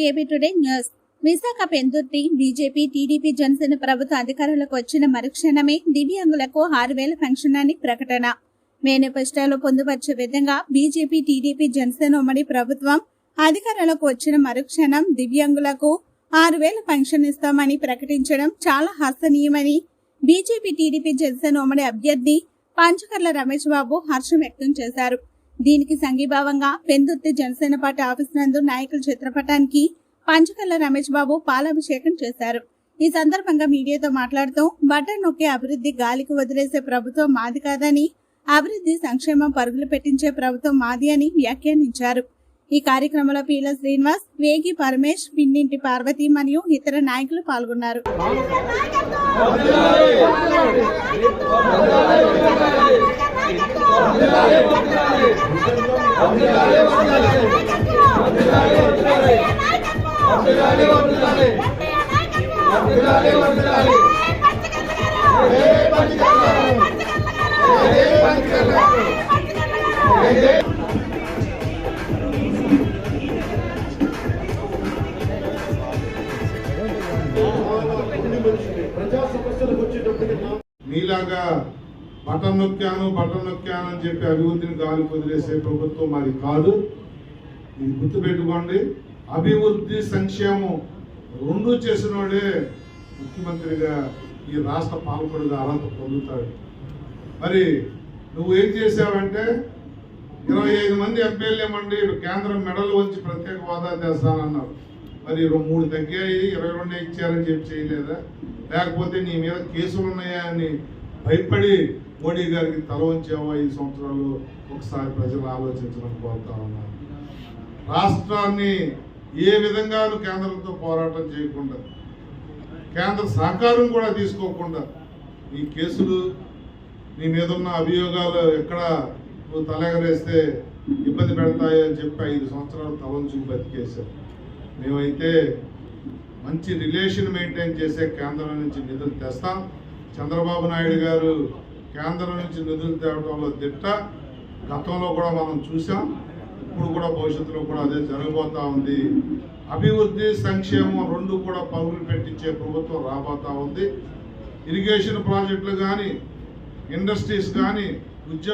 Welcome A B today news. Visakha Pendurthi BJP TDP Janasena ప్రభుత్వ అధికారులకు వచ్చిన మరుక్షణమే దివ్యాంగులకు ఆరు వేల పెన్షన్ అని ప్రకటన. మేనిఫెస్టోలో పొందుపరిచే విధంగా బీజేపీ టీడీపీ జనసేన ఉమ్మడి ప్రభుత్వం అధికారులకు వచ్చిన మరుక్షణం దివ్యాంగులకు ఆరు వేల పెన్షన్ ఇస్తామని ప్రకటించడం చాలా హర్షణీయమని బీజేపీ టీడీపీ జనసేన ఉమ్మడి అభ్యర్థి పంచకర్ల రమేష్ బాబు హర్షం వ్యక్తం చేశారు. దీనికి సంఘీభావంగా పెందుర్తి జనసేన పార్టీ ఆఫీస్ నందు నాయకుల చిత్రపటానికి పంచకల్ల రమేష్ బాబు పాలాభిషేకం చేశారు. ఈ సందర్భంగా మీడియాతో మాట్లాడుతూ బటన్ నొక్కి అభివృద్ధి గాలికి వదిలేసే ప్రభుత్వం మాది కాదని అభివృద్ధి సంక్షేమం పరుగులు పెట్టించే ప్రభుత్వం మాది అని వ్యాఖ్యానించారు. ఈ కార్యక్రమంలో పీల శ్రీనివాస్ వేగి పరమేష్ పిన్నింటి పార్వతి మరియు ఇతర నాయకులు పాల్గొన్నారు. మీలాగా బటన్ నొక్కాను బటన్ నొక్కాను అని చెప్పి అభివృద్ధిని గాలి వదిలేసే ప్రభుత్వం మాది కాదు. ఇది గుర్తుపెట్టుకోండి. అభివృద్ధి సంక్షేమం రెండు చేసినోడే ముఖ్యమంత్రిగా ఈ రాష్ట్ర పాలకుడిగా అర్హత పొందుతాడు. మరి నువ్వు ఏం చేసావంటే ఇరవై ఐదు మంది ఎమ్మెల్యేమండి కేంద్రం మెడలు వచ్చి ప్రత్యేక హోదా తెస్తానన్నారు మరి ఇరవై మూడు తగ్గాయి ఇరవై రెండు ఇచ్చారని చెప్పి చేయలేదా? లేకపోతే నీ మీద కేసులు ఉన్నాయా అని భయపడి మోడీ గారికి తల వంచావా ఈ సంవత్సరాలు ఒకసారి ప్రజలు ఆలోచించడం కోరుతా ఉన్నారు రాష్ట్రాన్ని ఏ విధంగానూ కేంద్రంతో పోరాటం చేయకుండా కేంద్ర సహకారం కూడా తీసుకోకుండా ఈ కేసులు నీ మీద ఉన్న అభియోగాలు ఎక్కడ నువ్వు తలెగరేస్తే ఇబ్బంది పెడతాయని అని చెప్పి ఐదు సంవత్సరాలు తలంచు బతికేశారు. మేమైతే మంచి రిలేషన్ మెయింటైన్ చేసే కేంద్రం నుంచి నిధులు తెస్తాం. చంద్రబాబు నాయుడు గారు కేంద్రం నుంచి నిధులు తేవడంలో దిట్ట. గతంలో కూడా మనం చూసాం ఇప్పుడు కూడా భవిష్యత్తులో కూడా అదే జరగబోతా ఉంది. అభివృద్ధి సంక్షేమం రెండు కూడా పరుగులు పెట్టించే ప్రభుత్వం రాబోతా ఉంది. ఇరిగేషన్ ప్రాజెక్టులు కానీ ఇండస్ట్రీస్ కానీ ఉద్యోగ